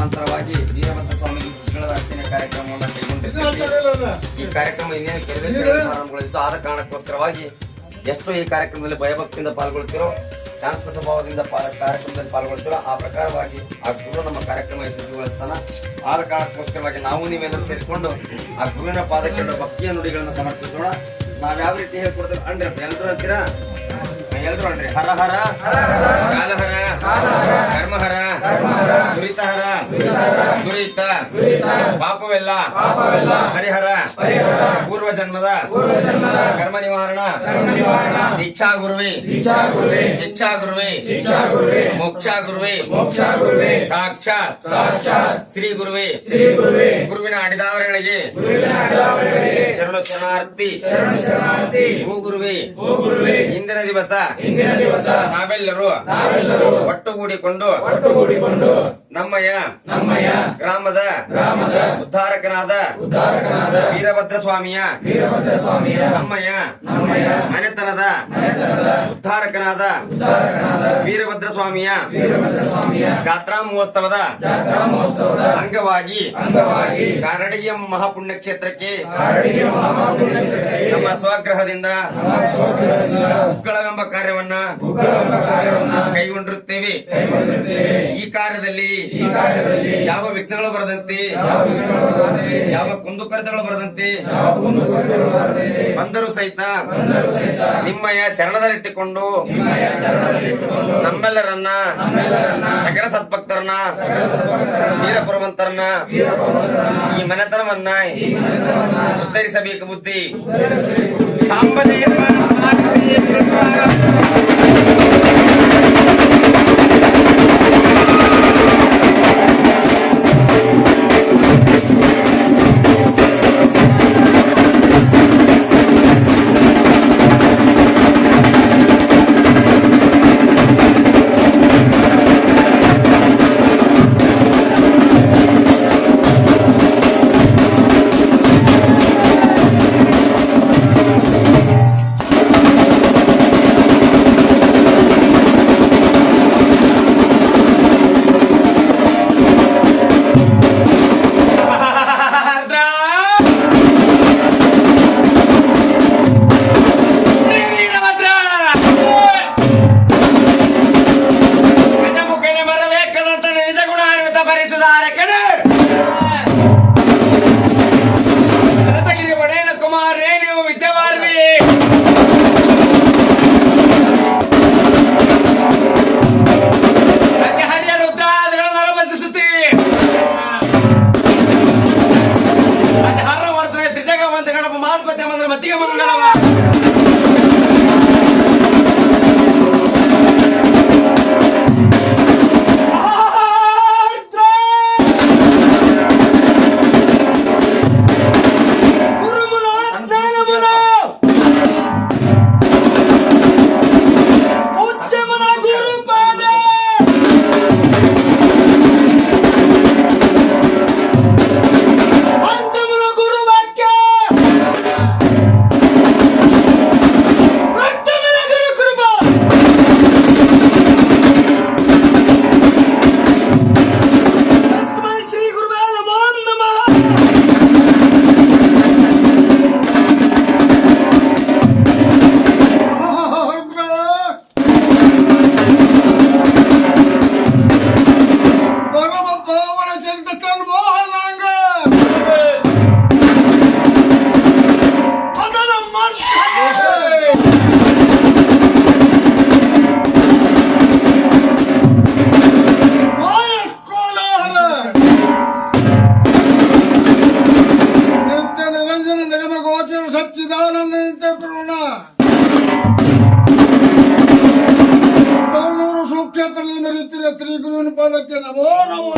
ಮುಖಾಂತರವಾಗಿ ವೀರಭದ್ರ ಸ್ವಾಮಿ ಗಳ ಅರ್ಚನೆ ಕಾರ್ಯಕ್ರಮವನ್ನು ಕೈಗೊಂಡಿದ್ದೇವೆ ಈ ಕಾರ್ಯಕ್ರಮ ಇನ್ನೇನು ಕೆಲವೇ ಪ್ರಾರಂಭಗೊಳಿಸಿದ್ದು ಆದ ಕಾರಣಕ್ಕೋಸ್ಕರವಾಗಿ ಎಷ್ಟು ಈ ಕಾರ್ಯಕ್ರಮದಲ್ಲಿ ಭಯಭಕ್ತಿಯಿಂದ ಪಾಲ್ಗೊಳ್ತಿರೋ ಶಾಂತ ಸ್ವಭಾವದಿಂದ ಪಾಲ ಕಾರ್ಯಕ್ರಮದಲ್ಲಿ ಪಾಲ್ಗೊಳ್ತಿರೋ ಆ ಪ್ರಕಾರವಾಗಿ ಆ ಗುರು ನಮ್ಮ ಕಾರ್ಯಕ್ರಮ ಯಶಸ್ವಿಗೊಳಿಸ್ತಾನ ಆದ ಕಾರಣಕ್ಕೋಸ್ಕರವಾಗಿ ನಾವು ನೀವೆಲ್ಲರೂ ಸೇರಿಕೊಂಡು ಆ ಗುರುವಿನ ಪಾದಕ್ಕೆ ಭಕ್ತಿಯ ನುಡಿಗಳನ್ನು ಸಮರ್ಪಿಸೋಣ ನಾವು ಯಾವ ರೀತಿ ಹೇಳ್ಕೊಡ್ತೇವೆ ಅಂದ್ರೆ ಎಲ್ಲರೂ ಅಂತೀರಾ ಎಲ್ಲರೂ ಅನ್ರಿ ಹರ ಹರ ಕಾಲಹರ ಕರ್ಮಹರ, ದುರಿತಹರ, ದುರಿತ, ಪಾಪವೆಲ್ಲ ಹರಿಹರ ಪೂರ್ವ ಜನ್ಮದ ಕರ್ಮ ನಿವಾರಣ ದೀಕ್ಷಾ ಗುರುವೆ ಶಿಕ್ಷಾ ಗುರುವೆ ಮೋಕ್ಷ ಗುರುವೆ ಸಾಕ್ಷಾತ್ ಶ್ರೀ ಗುರುವೆ ಗುರುವಿನ ಅಡಿದಾವರಗಳಿಗೆ, ಶರಣ ಶರಣಾರ್ಥಿ ಹೂ ಗುರುವೆ ಇಂದಿನ ದಿವಸ, ನಾವೆಲ್ಲರೂ ಒಟ್ಟುಗೂಡಿಕೊಂಡು ನಮ್ಮಯ ಗ್ರಾಮದ. ಗ್ರಾಮದ. ಉದ್ಧಾರಕನಾದ. ವೀರಭದ್ರ ಸ್ವಾಮಿಯ ನಮ್ಮಯ ಮನೆತನದ ಉದ್ಧಾರಕನಾದ ವೀರಭದ್ರ ಸ್ವಾಮಿಯ ವೀರಭದ್ರ ಸ್ವಾಮಿಯ ಜಾತ್ರಾ ಮಹೋತ್ಸವದ ಜಾತ್ರಾ ಮಹೋತ್ಸವದ ಅಂಗವಾಗಿ. ಅಂಗವಾಗಿ. ಕಾರಡಿಯ ಮಹಾಪುಣ್ಯ ಕ್ಷೇತ್ರಕ್ಕೆ ನಮ್ಮ ಸ್ವಗ್ರಹದಿಂದ. ಉಕ್ಕಳವೆಂಬ ಕಾರ್ಯವನ್ನ ಕೈಗೊಂಡಿರುತ್ತೇವೆ. ಈ ಕಾರ್ಯದಲ್ಲಿ ಯಾವ ವಿಘ್ನಗಳು ಬರದಂತೆ ಯಾವ ಕುಂದುಕೊರತೆಗಳು ಬರದಂತೆ ಬಂದರೂ ಸಹಿತ ನಿಮ್ಮಯ ಚರಣದಲ್ಲಿಟ್ಟುಕೊಂಡು ನಮ್ಮೆಲ್ಲರನ್ನ ಸಕಲ ಸದ್ಭಕ್ತರನ್ನ ವೀರಪುರವಂತರನ್ನ ಈ ಮನೆತನವನ್ನ ಉತ್ತರಿಸಬೇಕು ಬುದ್ಧಿ. ಸಾಂಬದೇವ ವರ್ತನೆ ತ್ರಿಜಗವಂತ ಗಣಪ ಮಾನ್ಪತ್ಯ ಮಂದ್ರ ಮತ್ತಿಗೆ ಮಂಗಳವ ಸೌನೂರು ಸುಕ್ಷೇತ್ರದಲ್ಲಿ ಮೆರೆಯುತ್ತಿರುವ ಶ್ರೀ ಗುರುವಿನ ಪಾದಕ್ಕೆ ನಮೋ ನಮೋ.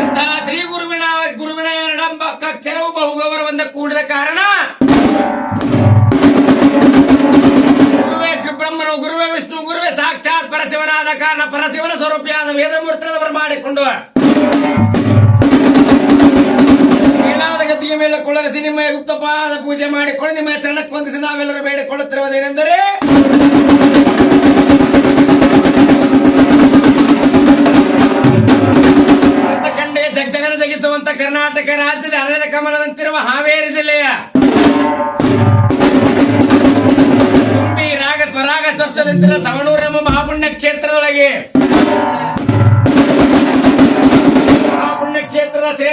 ಅಂತಹ ಶ್ರೀ ಗುರುವಿನ ಗುರುವಿನ ಎರಡಂಬ ಅಕ್ಷರವು ಬಹುಗೌರವದಿಂದ ಕೂಡಿದ ಕಾರಣ ಗುರುವೇ ಬ್ರಹ್ಮನು ಗುರುವೇ ವಿಷ್ಣು, ಗುರುವೇ ಸಾಕ್ಷಾತ್ ಪರಶಿವನಾದ ಕಾರಣ ಪರಶಿವನ ಸ್ವರೂಪಿಯಾದ ವೇದಮೂರ್ತಿನ ಬರಮಾಡಿಕೊಂಡು ಮೇಲೆ ಕೊಳ್ಳರಿಸಿ ನಿಮ್ಮ ಗುಪ್ತ ಪಾದ ಪೂಜೆ ಮಾಡಿಕೊಂಡು ನಿಮ್ಮ ಚರಣಕ್ಕೊಂದಿಸಿ ನಾವೆಲ್ಲರೂ ಬೇಡಿಕೊಳ್ಳುತ್ತಿರುವುದೇನೆಂದರೆ ಕಂಡೆ ಜಗ್ಜಗನ ಜಗಿಸುವಂತ ಕರ್ನಾಟಕ ರಾಜ್ಯದ ಅರಳದ ಕಮಲದಂತಿರುವ ಹಾವೇರಿ ಜಿಲ್ಲೆಯ ತುಂಬಿ ರಾಗ, ಸ್ವರಾಗ, ಸ್ವರ್ಶದಂತಿರುವ ಸವಣೂರು ಎಂಬ ಮಹಾಪುಣ್ಯ ಕ್ಷೇತ್ರದೊಳಗೆ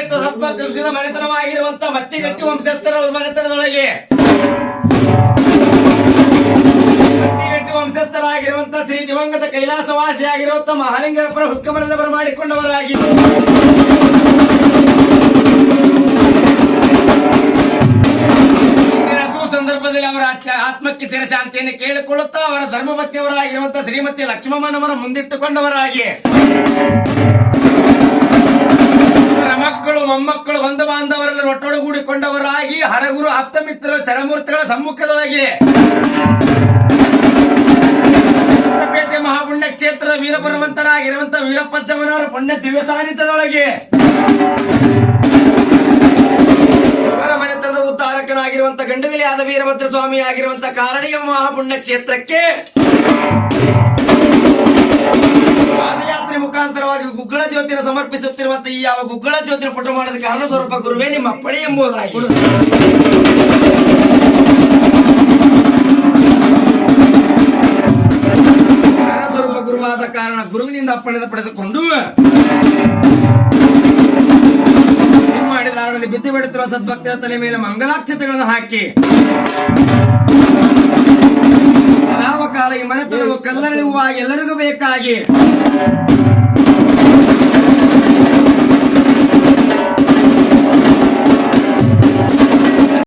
ಶ್ರೇಷ್ಠ ಸತ್ವ ಕೃಷಿದ ಮನೆತನವಾಗಿರುವಂತ ಮತ್ತಿಗಟ್ಟಿ ವಂಶಸ್ಥರ ಮನೆತನದೊಳಗೆ. ವಂಶಸ್ಥರಾಗಿರುವಂತ ಶ್ರೀ ದಿವಂಗತ ಕೈಲಾಸವಾಸಿಯಾಗಿರುವಂತ ಮಹಾಲಿಂಗಪ್ಪರ ಹುತ್ಕಮರದ ಬರಮಾಡಿಕೊಂಡವರಾಗಿ ಸಂದರ್ಭದಲ್ಲಿ ಅವರ ಆತ್ಮ- ಆತ್ಮಕ್ಕೆ ಚಿರ ಶಾಂತಿಯನ್ನು ಕೇಳಿಕೊಳ್ಳುತ್ತಾ ಅವರ ಧರ್ಮಪತ್ನಿಯವರಾಗಿರುವಂತಹ ಶ್ರೀಮತಿ ಲಕ್ಷ್ಮಮ್ಮನವರ ಮುಂದಿಟ್ಟುಕೊಂಡವರಾಗಿ. ಮಕ್ಕಳು ಮೊಮ್ಮಕ್ಕಳು ಬಂಧು ಬಾಂಧವರೆಲ್ಲ ಒಟ್ಟೊಡಗೂಡಿಕೊಂಡವರಾಗಿ ಹರಗುರು ಆಪ್ತ ಮಿತ್ರರು ಚರಮೂರ್ತಿಗಳ ಸಮ್ಮುಖದೊಳಗೆ. ಹೊಸಪೇಟೆ ಮಹಾಪುಣ್ಯ ಕ್ಷೇತ್ರದ ವೀರಪರವಂತರಾಗಿರುವಂತಹ ವೀರಪ್ಪಜ್ಜಮ್ಮನವರ ಪುಣ್ಯ ದಿವ್ಯ ಸಾನ್ನಿಧ್ಯದೊಳಗೆ. ಮನೆತನದ ಉದ್ಧಾರಕನಾಗಿರುವಂತ ಗಂಡುಗಲಿ ಆದ ವೀರಭದ್ರ ಸ್ವಾಮಿ ಆಗಿರುವಂತ ಕಾರಣಿಯ ಮಹಾಪುಣ್ಯ ಕ್ಷೇತ್ರಕ್ಕೆ ಜ್ಯೋತಿನ ಸಮರ್ಪಿಸುತ್ತಿರುವಂತ ಈ ಯಾವ ಗುಗ್ಗಳ ಜ್ಯೋತಿನ ಪುಟ ಮಾಡಿದ ಕಾರಣ ಸ್ವರೂಪ ಗುರುವೇ ನಿಮ್ಮ ಅಪ್ಪಣೆ ಎಂಬುದಾಗಿ. ಕಾರಣ ಸ್ವರೂಪ ಗುರುವಾದ ಕಾರಣ ಗುರುವಿನಿಂದ ಅಪ್ಪಣೆ ಪಡೆದುಕೊಂಡು ಮಾಡಿದಾರದಲ್ಲಿ ಬಿದ್ದು ಬಿಡುತ್ತಿರುವ ಸದ್ಭಕ್ತರ ತಲೆ ಮೇಲೆ ಮಂಗಲಾಕ್ಷತೆಗಳನ್ನು ಹಾಕಿ. ಯಾವ ಕಾಲ ಈ ಮನೆತನವು ಕಲ್ಲರಿಯುವ ಎಲ್ಲರಿಗೂ ಬೇಕಾಗಿ